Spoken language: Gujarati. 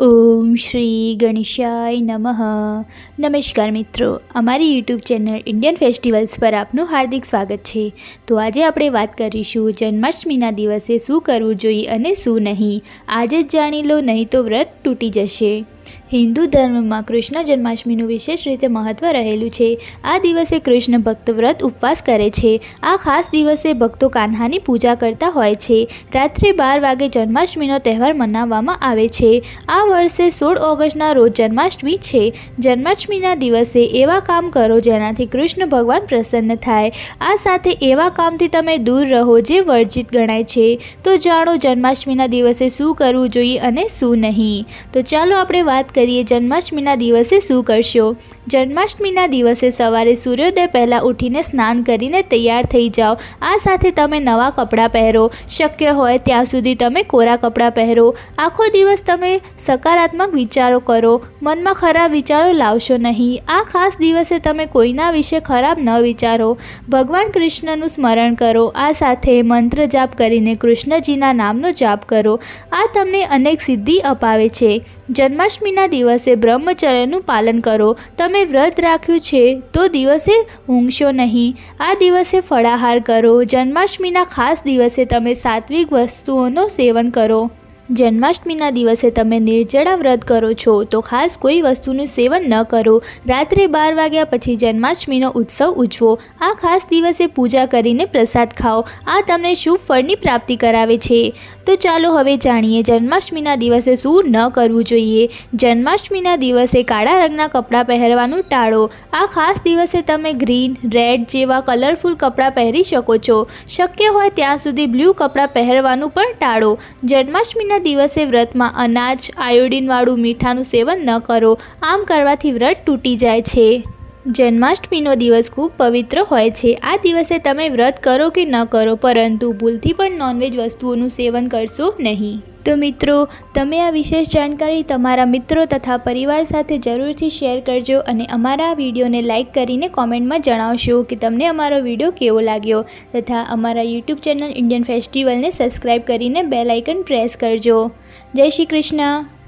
ઓમ શ્રી ગણેશાય નમઃ. નમસ્કાર મિત્રો, અમારી યુટ્યુબ ચેનલ ઇન્ડિયન ફેસ્ટિવલ્સ પર આપનું હાર્દિક સ્વાગત છે. તો આજે આપણે વાત કરીશું જન્માષ્ટમીના દિવસે શું કરવું જોઈએ અને શું નહીં. આજે જ જાણી લો, નહીં તો વ્રત તૂટી જશે. હિન્દુ ધર્મમાં કૃષ્ણ જન્માષ્ટમીનું વિશેષ રીતે મહત્ત્વ રહેલું છે. આ દિવસે કૃષ્ણ ભક્ત વ્રત ઉપવાસ કરે છે. આ ખાસ દિવસે ભક્તો કાન્હાની પૂજા કરતા હોય છે. રાત્રે બાર વાગે જન્માષ્ટમીનો તહેવાર મનાવવામાં આવે છે. આ વર્ષે સોળ ઓગસ્ટના રોજ જન્માષ્ટમી છે. જન્માષ્ટમીના દિવસે એવા કામ કરો જેનાથી કૃષ્ણ ભગવાન પ્રસન્ન થાય. આ સાથે એવા કામથી તમે દૂર રહો જે વર્જિત ગણાય છે. તો જાણો જન્માષ્ટમીના દિવસે શું કરવું જોઈએ અને શું નહીં. તો ચાલો આપણે વાત કરીએ, જન્માષ્ટમીના દિવસે શું કરશો? જન્માષ્ટમીના દિવસે સવારે સૂર્યોદય પહેલાં ઉઠીને સ્નાન કરીને તૈયાર થઈ જાઓ. આ સાથે તમે નવા કપડાં પહેરો. શક્ય હોય ત્યાં સુધી તમે કોરા કપડાં પહેરો. આખો દિવસ તમે સકારાત્મક વિચારો કરો. મનમાં ખરાબ વિચારો લાવશો નહીં. આ ખાસ દિવસે તમે કોઈના વિશે ખરાબ ન વિચારો. ભગવાન કૃષ્ણનું સ્મરણ કરો. આ સાથે મંત્ર જાપ કરીને કૃષ્ણજીના નામનો જાપ કરો. આ તમને અનેક સિદ્ધિ અપાવે છે. જન્માષ્ટમીના દિવસે બ્રહ્મચર્યનું પાલન કરો. તમે વ્રત રાખ્યું છે તો દિવસે ઊંઘશો નહીં. આ દિવસે ફળાહાર કરો. જન્માષ્ટમીના ખાસ દિવસે તમે સાત્વિક વસ્તુઓનો સેવન કરો. જન્માષ્ટમીના દિવસે તમે નિર્જળા વ્રત કરો છો, તો ખાસ કોઈ વસ્તુનું સેવન ન કરો. રાત્રે બાર વાગ્યા પછી જન્માષ્ટમીનો ઉત્સવ ઉજવો. આ ખાસ દિવસે પૂજા કરીને પ્રસાદ ખાઓ. આ તમને શુભ ફળની પ્રાપ્તિ કરાવે છે. તો ચાલો હવે જાણીએ જન્માષ્ટમીના દિવસે શું ન કરવું જોઈએ. જન્માષ્ટમીના દિવસે કાળા રંગના કપડાં પહેરવાનું ટાળો. આ ખાસ દિવસે તમે ગ્રીન, રેડ જેવા કલરફુલ કપડાં પહેરી શકો છો. શક્ય હોય ત્યાં સુધી બ્લુ કપડાં પહેરવાનું પણ ટાળો. જન્માષ્ટમીના દિવસે વ્રતમાં અનાજ, આયોડિનવાળું મીઠાનું સેવન ન કરો. આમ કરવાથી વ્રત તૂટી જાય છે. જન્માષ્ટમીનો દિવસ ખૂબ પવિત્ર હોય છે. આ દિવસે તમે વ્રત કરો કે ન કરો, પરંતુ ભૂલથી પણ નોનવેજ વસ્તુઓનું સેવન કરશો નહીં. તો મિત્રો, તમે આ વિશેષ જાણકારી તમારા મિત્રો તથા પરિવાર સાથે જરૂરથી શેર કરજો અને અમારા વિડીયોને લાઇક કરીને કોમેન્ટમાં જણાવશો કે તમને અમારો વીડિયો કેવો લાગ્યો તથા અમારા યુટ્યુબ ચેનલ ઇન્ડિયન ફેસ્ટિવલને સબસ્ક્રાઈબ કરીને બેલ આઇકન પ્રેસ કરજો. જય શ્રી કૃષ્ણ.